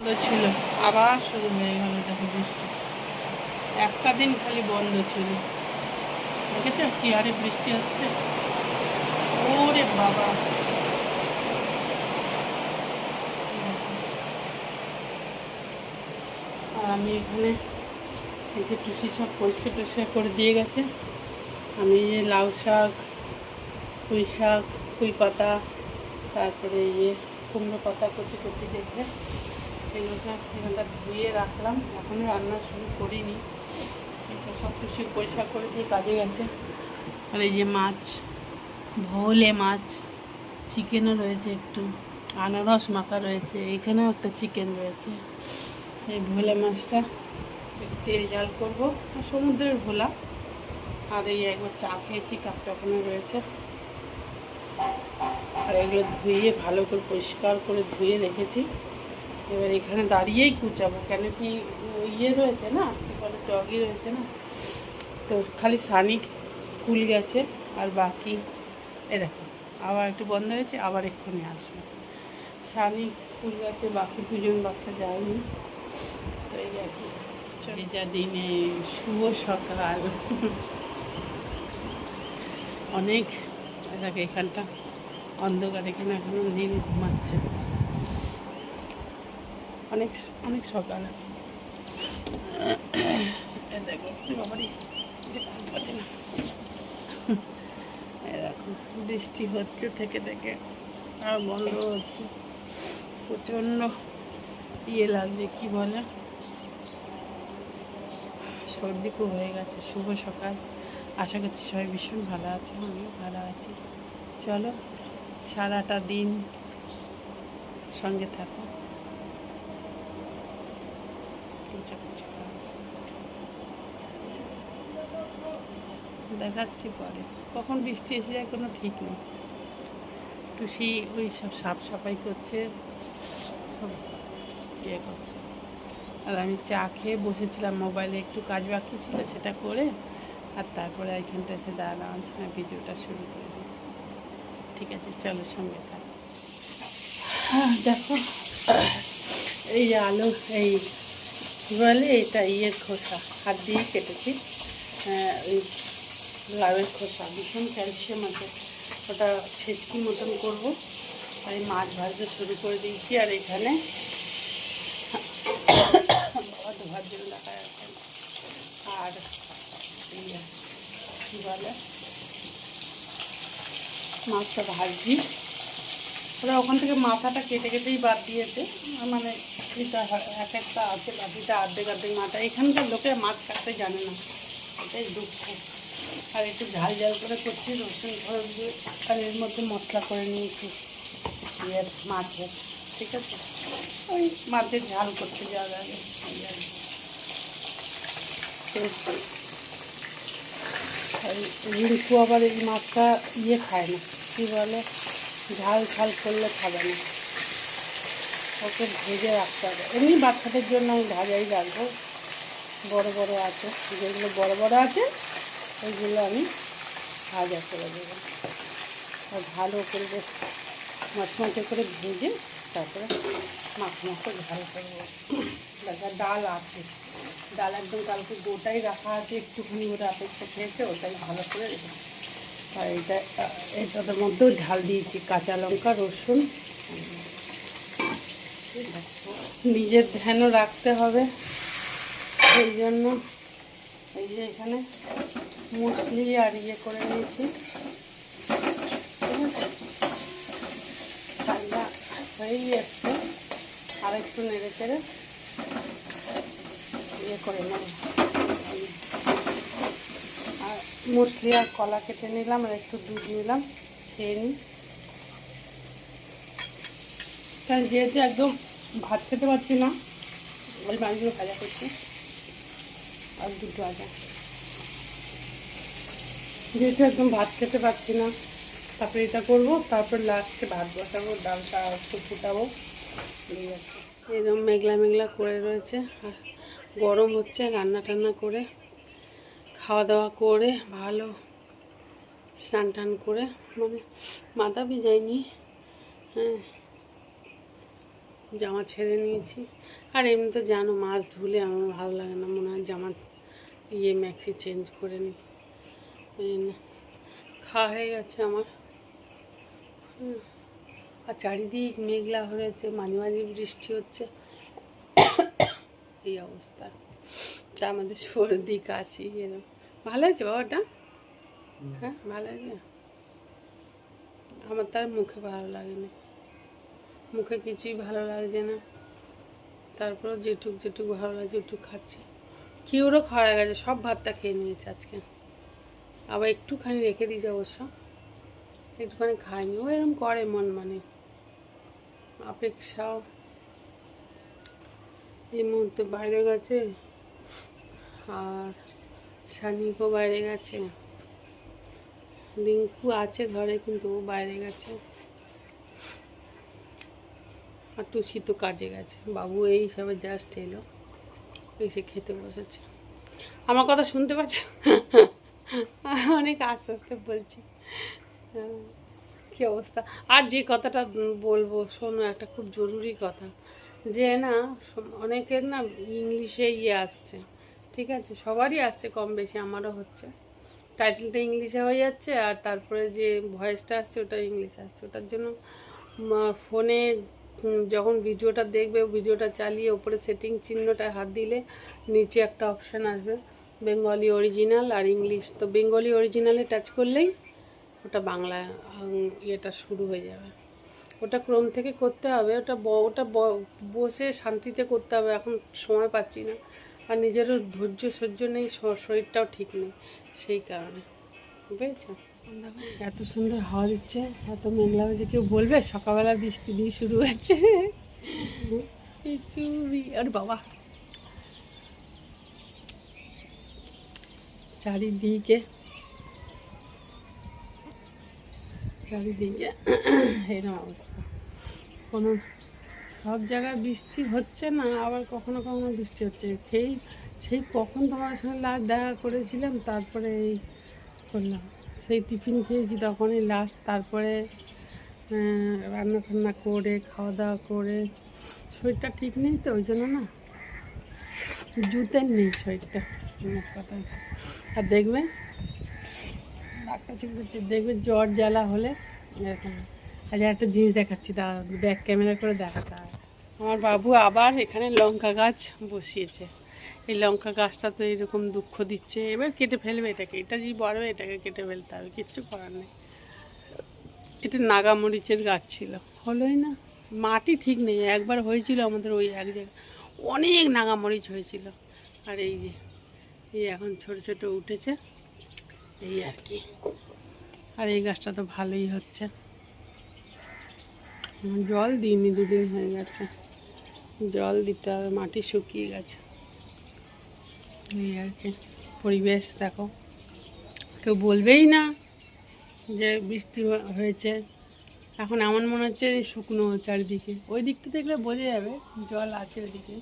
বন্ধ ছিল। আবার শুরু হয়ে গেল দেখো বৃষ্টি। একটা দিন খালি বন্ধ ছিল। দেখেছ? কি হারে বৃষ্টি হচ্ছে? ওরে বাবা। আর আমি এখানে এই যে টুসি সব পরিষ্কার টরিষ্কার করে দিয়ে গেছে। আমি যে লাউ শাক, পুঁই শাক, পুঁই পাতা, তারপরে ইয়ে কুমড়ো পাতা কচি কচি দেখে এখানটা ধুয়ে রাখলাম। এখনও রান্না শুরু করিনি। সব কিছু পরিষ্কার করে দিয়ে কাজে গেছে। আর এই যে মাছ, ভোলে মাছ, চিকেনও রয়েছে একটু। আনারস মাখা রয়েছে, এখানেও একটা চিকেন রয়েছে। এই ভোলে মাছটা তেল জাল করব। সমুদ্রের ভোলা। আর এই একবার চা খেয়েছি কাপটা রয়েছে। আর এগুলো ধুয়ে, ভালো করে পরিষ্কার করে ধুয়ে রেখেছি। এবার এখানে দাঁড়িয়েই কুচাবো, কেন কি ইয়ে রয়েছে না, কি বলে ডগি রয়েছে না? তো খালি সানিক স্কুল গেছে, আর বাকি, এ দেখো, আবার একটু বন্ধ হয়েছে, আবার এক্ষুনি আসবে। সানিক স্কুল গেছে, বাকি দুজন বাচ্চা যায়নি। তো এই আর কি যা দিনে শুভ সকাল। অনেক দেখো এখানটা, অন্ধকারে কিনা এখনও নীল ঘুমাচ্ছে। অনেক অনেক সকাল দেখো, বাবারি, এটা না? এ দেখো, বৃষ্টি হচ্ছে থেকে থেকে, আর বন্ধ হচ্ছে। প্রচণ্ড ইয়ে লাগছে, কি বলে? সর্দি খুব হয়ে গেছে। শুভ সকাল। আশা করছি সবাই ভীষণ ভালো আছে, আমিও ভালো আছি। চলো, সারাটা দিন সঙ্গে থাকো। দেখাচ্ছি পরে। কখন বৃষ্টি এসে যায় কোনো ঠিক নেই। টুসি ওই সব সাফ সাফাই করছে, সব ইয়ে করছে। আর আমি চা খেয়ে বসেছিলাম, মোবাইলে একটু কাজ বাকি ছিল সেটা করে, আর তারপরে এখানটা এসে দাঁড়ালাম আনছি না ভিডিওটা শুরু করে দিই। ঠিক আছে, চলো সঙ্গে থাক। দেখো, এই আলু, এই কী বলে এটা ইয়ের খোসা, হাত দিয়ে কেটেছি। ওই লাউয়ের খোসা ভীষণ ক্যালসিয়াম আছে। ওটা ছেচকি মতন করব। আমি মাছ ভাজতে শুরু করে দিয়েছি। আর এখানে ধোয়ার জন্য দেখা যাচ্ছে। আর কী বলে মাছটা ভাজছি। ওরা ওখান থেকে মাথাটা কেটে কেটেই বাদ দিয়েছে। মানে এক একটা আছে, বাকিটা আর্ধেক অর্ধেক মাথা। এখানকার লোকে মাছ কাটতে জানে না। এটাই দুঃখ। আর একটু ঝাল ঝাল করে করছি, রসুন ফরস দিয়ে, আর এর মধ্যে মশলা করে নিয়েছি ইয়ের মাছের, ঠিক আছে? ওই মাছের ঝাল করতে যাওয়া যাবে রিঙ্কু আবার এই মাছটা ইয়ে খায় না, কী বলে? ঝাল ঝাল করলে খাবে না। ওকে ভেজে রাখতে হবে। এমনি বাচ্চাদের জন্য আমি ভাজাই রাখব। বড় বড় আছে, যেগুলো বড় বড় আছে ওইগুলো আমি ভাজা করে দেবো। আর ভালো করে বেশ মচমচে করে ভেজে তারপরে মাখো মাখো ঝাল করব দেখা, ডাল আছে। ডাল একদম কালকে গোটাই রাখা আছে, একটুখানি ওটা অপেক্ষা খেয়েছে, ওটাই ভালো করে রেখে আর এটা, এটার মধ্যেও ঝাল দিয়েছি, কাঁচা লঙ্কা, রসুন। নিজের ধ্যানও রাখতে হবে। সেই জন্য এই যে এখানে মুসলি আর ইয়ে করে নিয়েছি। ঠিক আছে হয়েই এসছে। আর একটু নেড়ে চেড়ে ইয়ে করে নেব। আর মুসলি আর কলা কেটে নিলাম আর একটু দুধ নিলাম, খেয়ে নিই। কারণ যেহেতু একদম ভাত খেতে পারছি না ওই মাছগুলো ভাজা করছি। আর দুটো আজা যেহেতু একদম ভাত খেতে পারছি না, তারপরে এটা করব, তারপর লাস্টে ভাত বসাবো, ডালটা একটু ফুটাবো। এরকম মেঘলা মেঘলা করে রয়েছে গরম হচ্ছে, রান্না টান্না করে, খাওয়া দাওয়া করে, ভালো স্নান টান করে মানে মাথা ভিজাইনি হ্যাঁ। জামা ছেড়ে নিয়েছি। আর এমনি তো জানো, মাছ ধুলে আমার ভালো লাগে না, মনে হয় জামা ইয়ে ম্যাক্সি চেঞ্জ করে নিই। খাওয়া হয়ে গেছে আমার। আর চারিদিক মেঘলা হয়েছে মাঝে মাঝে বৃষ্টি হচ্ছে। এই অবস্থা। তা আমাদের সর্দি কাশি এরকম ভালো আছে বাবাটা? হ্যাঁ ভালো আছে? আমার তার মুখে ভালো লাগে না মুখে কিছুই ভালো লাগছে না। তারপর যেটুক যেটুক ভালো লাগছে একটু খাচ্ছি। কিউরও খাওয়া গেছে সব ভাতটা খেয়ে নিয়েছে আজকে। আবার একটুখানি রেখে দিয়েছে অবশ্য। একটুখানি খায়নি। ও এরকম করে মন মানে। অপেক্ষাও এই মুহূর্তে বাইরে গেছে। আর সানিকও বাইরে গেছে। রিঙ্কু আছে ঘরে, কিন্তু ও বাইরে গেছে। আর টুসি তো কাজে গেছে। বাবু এই সবে জাস্ট এলো। এসে খেতে বসেছে। আমার কথা শুনতে পাচ্ছ? অনেক আস্তে আস্তে বলছি। হ্যাঁ, কি অবস্থা? আর যে কথাটা বলব শোনো একটা খুব জরুরি কথা। যে না অনেকের না ইংলিশে ইয়ে আসছে ঠিক আছে? সবারই আসছে কম বেশি আমারও হচ্ছে। টাইটেলটা ইংলিশে হয়ে যাচ্ছে আর তারপরে যে ভয়েসটা আসছে ওটা ইংলিশে আসছে। ওটার জন্য ফোনে যখন ভিডিওটা দেখবে ভিডিওটা চালিয়ে ওপরে সেটিং চিহ্নটা হাত দিলে নিচে একটা অপশান আসবে। বেঙ্গলি অরিজিনাল আর ইংলিশ তো বেঙ্গলি অরিজিনালে টাচ করলেই ওটা বাংলা ইয়েটা শুরু হয়ে যাবে। ওটা ক্রম থেকে করতে হবে। ওটা ওটা বসে শান্তিতে করতে হবে। এখন সময় পাচ্ছি না। আর নিজেরও ধৈর্য সহ্য নেই শরীরটাও ঠিক নেই সেই কারণে। বুঝেছ? এত সুন্দর হাওয়া দিচ্ছে। এত মেঘলা হয়েছে। কেউ বলবে? সকালবেলা বৃষ্টি দিয়ে শুরু হয়েছে। চুরি। আরে বাবা। চারিদিকে চারিদিকে এরকম অবস্থা। কোনো সব জায়গায় বৃষ্টি হচ্ছে না, আবার কখনো কখনো বৃষ্টি হচ্ছে। সেই সেই কখন তোমার সঙ্গে লাস্ট দেখা করেছিলাম, তারপরে এই করলাম। সেই টিফিন খেয়েছি তখনই লাস্ট, তারপরে রান্না টান্না করে, খাওয়া দাওয়া করে, শরীরটা ঠিক নেই তো, ওই জন্য না? জুতের নেই শরীরটা কথা। আর দেখবে? ডাক্তার চলছে দেখবে জ্বর জ্বালা হলে এরকম। আজ একটা জিনিস দেখাচ্ছি তারা ব্যাক ক্যামেরা করে দেখাতে হবে আমার বাবু আবার এখানে লঙ্কা গাছ বসিয়েছে। এই লঙ্কা গাছটা তো এরকম দুঃখ দিচ্ছে। এবার কেটে ফেলবে এটাকে। এটা যদি বাড়বে এটাকে কেটে ফেলতে হবে। কিচ্ছু করার নেই। এটা নাগামরিচের গাছ ছিল। হলোই না। মাটি ঠিক নেই। একবার হয়েছিল আমাদের ওই এক জায়গায় অনেক নাগামরিচ হয়েছিল। আর এই যে, এই এখন ছোট ছোট উঠেছে। এই আর কি। আর এই গাছটা তো ভালোই হচ্ছে। জল দিইনি, দুদিন হয়ে গেছে। জল দিতে হবে, মাটি শুকিয়ে গেছে। এই আর কি। পরিবেশ দেখো। কেউ বলবেই না যে বৃষ্টি হয়েছে। এখন এমন মনে হচ্ছে শুকনো চারিদিকে। ওই দিকটা দেখলে বোঝা যাবে জল আছে ওইদিকে।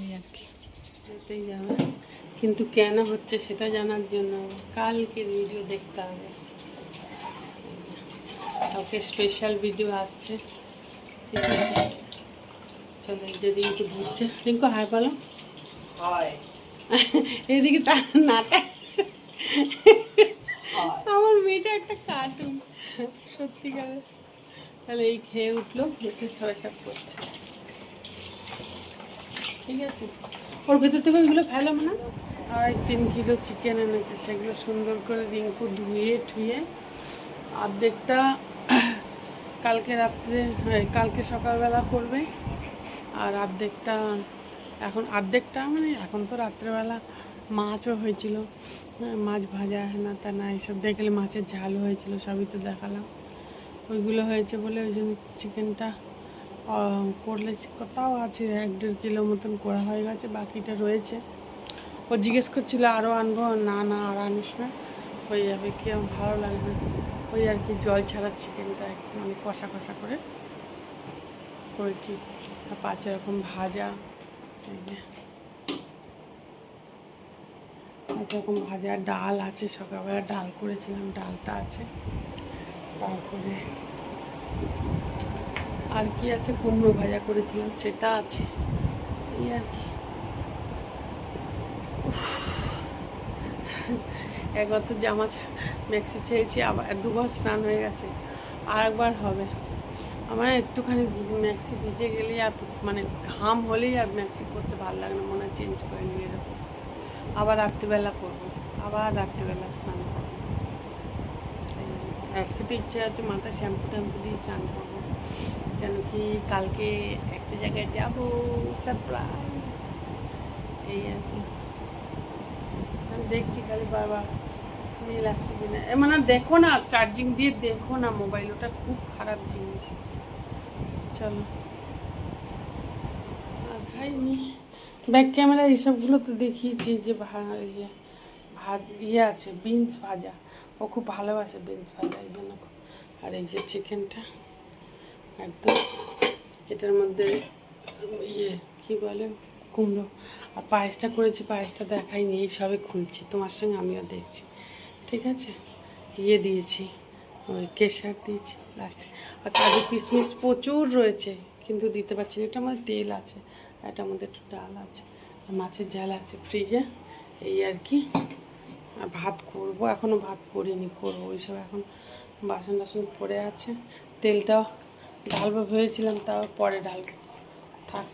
এই আর কি। এতেই যাবে কিন্তু কেন হচ্ছে সেটা জানার জন্য কালকে ভিডিও দেখতে হবে। ওকে স্পেশাল ভিডিও আসছে। ঠিক আছে। চলো এই যে রিঙ্কু ঘুরছে রিঙ্কু হাই বলো। এদিকে তার নাটা আমার মেয়েটা একটা কার্টুন সত্যিকার তাহলে এই খেয়ে উঠল দেখে সবাই সব করছে। ঠিক আছে? ওর ভেতর থেকে ওইগুলো ফেলাম না? আর তিন কিলো চিকেন এনেছে সেগুলো সুন্দর করে রিঙ্কু ধুয়ে ঠুয়ে অর্ধেকটা কালকে রাত্রে হ্যাঁ, কালকে সকালবেলা করবে। আর অর্ধেকটা এখন অর্ধেকটা মানে এখন তো রাত্রেবেলা মাছও হয়েছিল। হ্যাঁ, মাছ ভাজা না তা না দেখলে মাছের ঝাল হয়েছিল সবই তো দেখালাম। ওইগুলো হয়েছে বলে ওই জন্য চিকেনটা করলে তাও আছে এক দেড় কিলো মতন করা হয়ে গেছে বাকিটা রয়েছে। ও জিজ্ঞেস করছিল আরও আনব? না না আর আনিস না। হয়ে যাবে কি ভালো লাগবে? ওই আর কি জল ছাড়া চিকেনটা মানে কষা কষা করে করেছি। পাঁচ রকম ভাজা পাঁচ রকম ভাজা ডাল আছে, সকালবেলা ডাল করেছিলাম, ডালটা আছে। তারপরে আর কি আছে? কুমড়ো ভাজা করেছিলাম, সেটা আছে। এই আর কি। একবার তো জামা ম্যাক্সি ছেড়েছি আবার দুবার স্নান হয়ে গেছে। আর একবার হবে। আমার একটুখানি ম্যাক্সি ভিজে গেলেই আর মানে ঘাম হলেই আর ম্যাক্সি করতে ভালো লাগে না, মনে হয় চেঞ্জ করে নিয়ে এরকম আবার রাত্রিবেলা করব। আবার রাত্রিবেলা স্নান করব। আজকে তো ইচ্ছে আছে মাথায় শ্যাম্পু ট্যাম্পু দিয়ে স্নান করব। কেন কি কালকে একটা জায়গায় যাব সারপ্রাইজ এই আর কি। আমি দেখছি খালি বারবার মেল আসছে কিনা। মানে দেখো না চার্জিং দিয়ে দেখো না মোবাইল ওটা খুব খারাপ জিনিস। চলো। আর খাইনি ব্যাক ক্যামেরা এইসবগুলো তো দেখিয়েছি যে ইয়ে ভাত ইয়ে আছে বিনস ভাজা। ও খুব ভালোবাসে বিনস ভাজা, এই জন্য আর এই যে চিকেনটা একদম। এটার মধ্যে ইয়ে কি বলে, কুমড়ো। আর পায়েসটা করেছি, পায়েসটা দেখাইনি, এই সবে খুলছি। তোমার সঙ্গে আমিও দেখছি। ঠিক আছে? ইয়ে দিয়েছি ওই কেশার দিয়েছি লাস্টে আর কাজু কিশমিশ প্রচুর রয়েছে, কিন্তু দিতে পারছি না। এটা আমার তেল আছে। এটার মধ্যে একটু ডাল আছে মাছের ঝাল আছে ফ্রিজে, এই আর কি। আর ভাত করব এখনও ভাত করিনি, করব ওইসব এখন বাসন টাসন পড়ে আছে। তেলটাও ঢালবো ভেবেছিলাম তাও পরে ঢালবো থাক।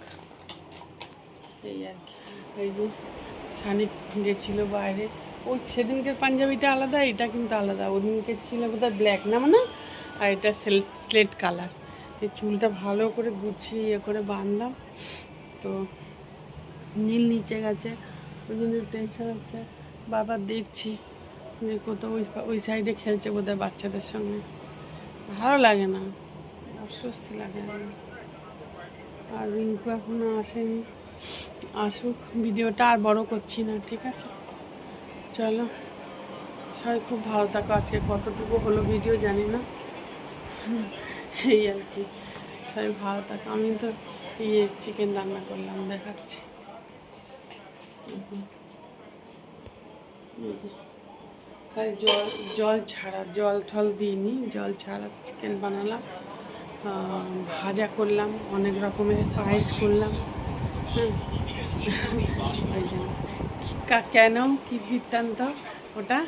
এই আর কি, এই যে সানি গেছিল বাইরে ওই সেদিনকের পাঞ্জাবিটা আলাদা, এটা কিন্তু আলাদা। ওদিনকে ছিল বোধহয় ব্ল্যাক না মানে? আর এটা স্লেট কালার এই চুলটা ভালো করে গুছিয়ে ইয়ে করে বাঁধলাম। তো নীল নিচে গেছে ওই জন্য টেনশন হচ্ছে। বাবা দেখছি যে কোথাও ওই ওই সাইডে খেলছে বোধহয় বাচ্চাদের সঙ্গে। ভালো লাগে না, অস্বস্তি লাগে না। আর রিঙ্কু এখনও আসেনি। আসুক, ভিডিওটা আর বড় করছি না, ঠিক আছে? চলো, সবাই খুব ভালো থাকো আজকে। কতটুকু হলো ভিডিও জানি না। এই আর কি। সবাই ভালো থাকো আমি তো ইয়ে চিকেন রান্না করলাম, দেখাচ্ছি। তাই জল জল ছাড়া, জল টল দিইনি, জল ছাড়া চিকেন বানালাম। ভাজা করলাম, অনেক রকমের পায়েস করলাম। হ্যাঁ কেন, কি বৃত্তান্ত, ওটা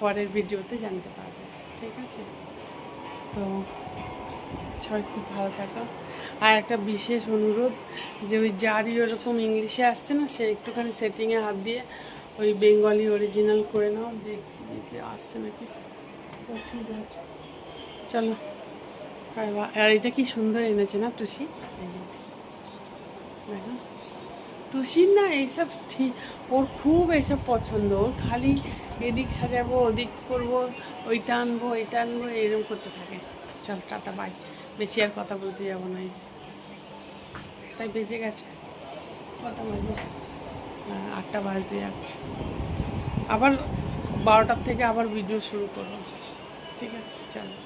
পরের ভিডিওতে জানতে পারবে। ঠিক আছে? তো সবাই খুব ভালো থাকো। আর একটা বিশেষ অনুরোধ, যে ওই যারই ওরকম ইংলিশে আসছে না, সে একটুখানি সেটিংয়ে হাত দিয়ে ওই বেঙ্গলি অরিজিনাল করে নাও, দেখছি দেখি আসছে নাকি। ঠিক আছে। চলো। আর এটা কি সুন্দর এনেছে না যে। দেখো। না এইসব ঠিক, ওর খুব এইসব পছন্দ। ওর খালি এদিক সাজাবো, ওদিক করব ওইটা আনব এইটা আনব এরকম করতে থাকে। চল, টাটা, বাই। বেশি আর কথা বলতে যাব না তাই বেজে গেছে। কটা বাজে? আটটা বাজতে যাচ্ছে। আবার বারোটার থেকে আবার ভিডিও শুরু করব। ঠিক আছে, চলো।